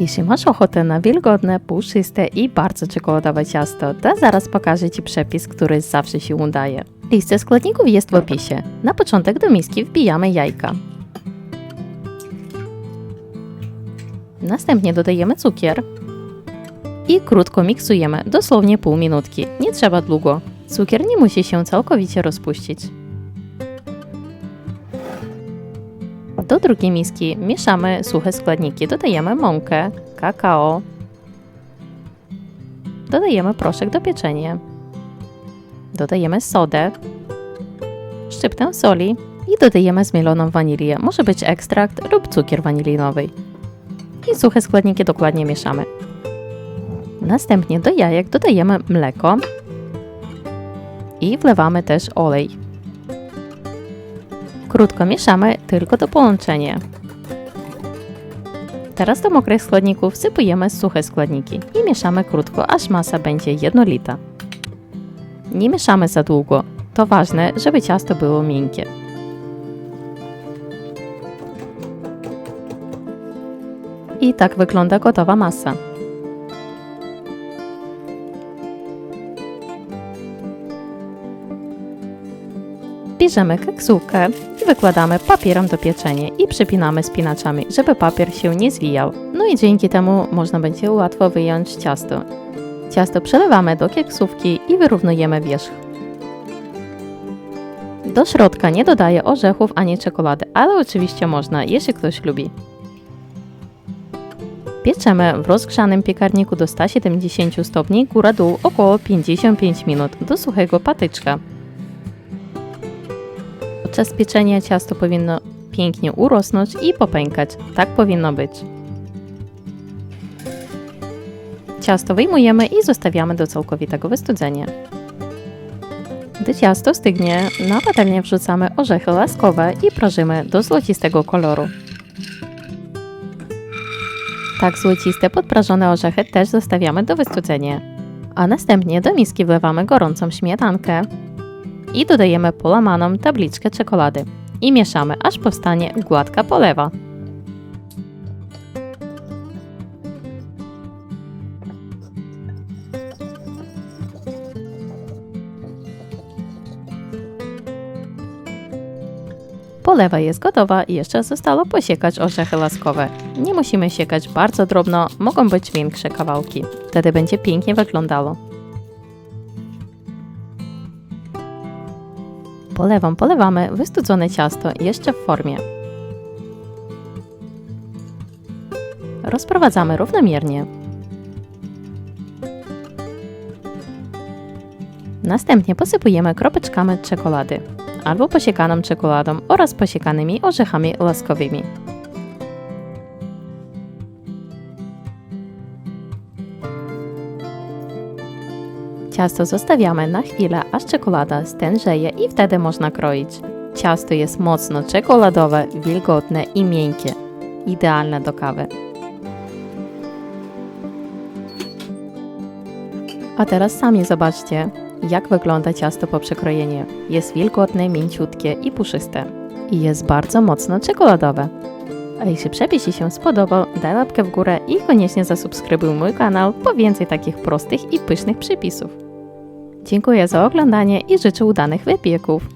Jeśli masz ochotę na wilgotne, puszyste i bardzo czekoladowe ciasto, to zaraz pokażę Ci przepis, który zawsze się udaje. Lista składników jest w opisie. Na początek do miski wbijamy jajka. Następnie dodajemy cukier i krótko miksujemy, dosłownie pół minutki. Nie trzeba długo. Cukier nie musi się całkowicie rozpuścić. Do drugiej miski mieszamy suche składniki. Dodajemy mąkę, kakao. Dodajemy proszek do pieczenia. Dodajemy sodę, szczyptę soli i dodajemy zmieloną wanilię. Może być ekstrakt lub cukier wanilinowy. I suche składniki dokładnie mieszamy. Następnie do jajek dodajemy mleko i wlewamy też olej. Krótko mieszamy tylko do połączenia. Teraz do mokrych składników wsypujemy suche składniki i mieszamy krótko, aż masa będzie jednolita. Nie mieszamy za długo. To ważne, żeby ciasto było miękkie. I tak wygląda gotowa masa. Bierzemy keksówkę i wykładamy papierem do pieczenia i przypinamy spinaczami, żeby papier się nie zwijał. No i dzięki temu można będzie łatwo wyjąć ciasto. Ciasto przelewamy do keksówki i wyrównujemy wierzch. Do środka nie dodaję orzechów ani czekolady, ale oczywiście można, jeśli ktoś lubi. Pieczemy w rozgrzanym piekarniku do 170 stopni góra-dół około 55 minut do suchego patyczka. Podczas pieczenia ciasto powinno pięknie urosnąć i popękać. Tak powinno być. Ciasto wyjmujemy i zostawiamy do całkowitego wystudzenia. Gdy ciasto stygnie, na patelnię wrzucamy orzechy laskowe i prażymy do złocistego koloru. Tak złociste podprażone orzechy też zostawiamy do wystudzenia. A następnie do miski wlewamy gorącą śmietankę i dodajemy polamaną tabliczkę czekolady i mieszamy, aż powstanie gładka polewa. Polewa jest gotowa i jeszcze zostało posiekać orzechy laskowe. Nie musimy siekać bardzo drobno, mogą być większe kawałki. Wtedy będzie pięknie wyglądało. Polewą polewamy wystudzone ciasto jeszcze w formie. Rozprowadzamy równomiernie. Następnie posypujemy kropeczkami czekolady albo posiekaną czekoladą oraz posiekanymi orzechami laskowymi. Ciasto zostawiamy na chwilę, aż czekolada stężeje i wtedy można kroić. Ciasto jest mocno czekoladowe, wilgotne i miękkie. Idealne do kawy. A teraz sami zobaczcie, jak wygląda ciasto po przekrojeniu. Jest wilgotne, mięciutkie i puszyste. I jest bardzo mocno czekoladowe. A jeśli przepis Ci się spodobał, daj łapkę w górę i koniecznie zasubskrybuj mój kanał po więcej takich prostych i pysznych przepisów. Dziękuję za oglądanie i życzę udanych wypieków.